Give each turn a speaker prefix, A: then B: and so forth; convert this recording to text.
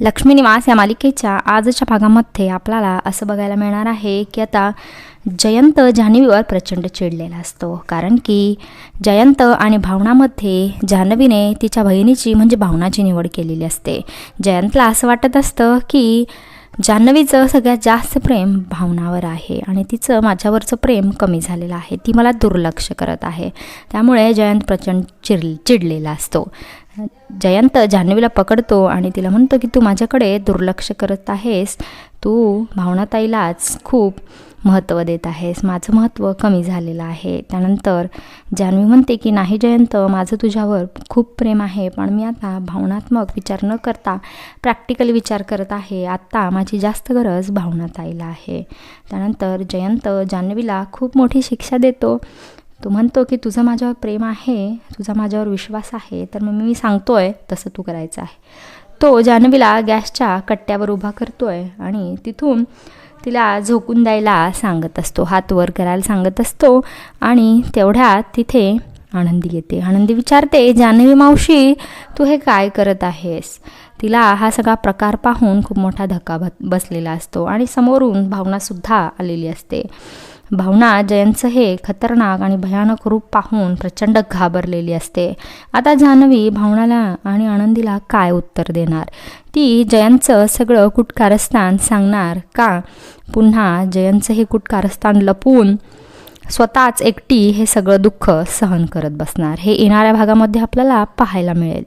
A: लक्ष्मी निवास या मालिकेच्या आजच्या भागामध्ये आपल्याला असं बघायला मिळणार आहे की आता जयंत जान्हवीवर प्रचंड चिडलेला असतो. कारण की जयंत आणि भावनामध्ये जान्हवीने तिच्या बहिणीची म्हणजे भावनाची निवड केलेली असते. जयंतला असं वाटत असतं की जान्हवीचं सगळ्यात जास्त प्रेम भावनावर आहे आणि तिचं माझ्यावरचं प्रेम कमी झालेलं आहे. ती मला दुर्लक्ष करत आहे. त्यामुळे जयंत प्रचंड चिड चिडलेला असतो. जयंत जान्हवीला पकडतो आणि तिला म्हणतो की तू माझ्याकडे दुर्लक्ष करत आहेस. तू भावनाताईलाच खूप महत्त्व देत आहेस. माझं महत्त्व कमी झालेलं आहे. त्यानंतर जान्हवी म्हणते की नाही जयंत माझं तुझ्यावर खूप प्रेम आहे पण मी आता भावनात्मक विचार न करता प्रॅक्टिकली विचार करत आहे. आत्ता माझी जास्त गरज भावनाताईला आहे. त्यानंतर जयंत जान्हवीला खूप मोठी शिक्षा देतो. तो म्हणतो की तुझं माझ्यावर प्रेम आहे तुझा माझ्यावर विश्वास आहे तर मग मी सांगतोय तसं तू करायचं आहे. तो जान्हवीला गॅसच्या कट्ट्यावर उभा करतोय आणि तिथून तिला झोकून द्यायला सांगत असतो हात वर करायला सांगत असतो आणि तेवढ्यात तिथे आनंदी येते. आनंदी विचारते जान्हवी मावशी तू हे काय करत आहेस? तिला हा सगळा प्रकार पाहून खूप मोठा धक्का बसलेला असतो आणि समोरून भावनासुद्धा आलेली असते. भावना जयंतचं हे खतरनाक आणि भयानक रूप पाहून प्रचंड घाबरलेली असते. आता जान्हवी भावनाला आणि आनंदीला काय उत्तर देणार? ती जयंतचं सगळं कुटकारस्थान सांगणार का? पुन्हा जयंतचं हे कुटकारस्थान लपवून स्वतःच एकटी हे सगळं दुःख सहन करत बसणार. हे येणाऱ्या भागामध्ये आपल्याला पाहायला मिळेल.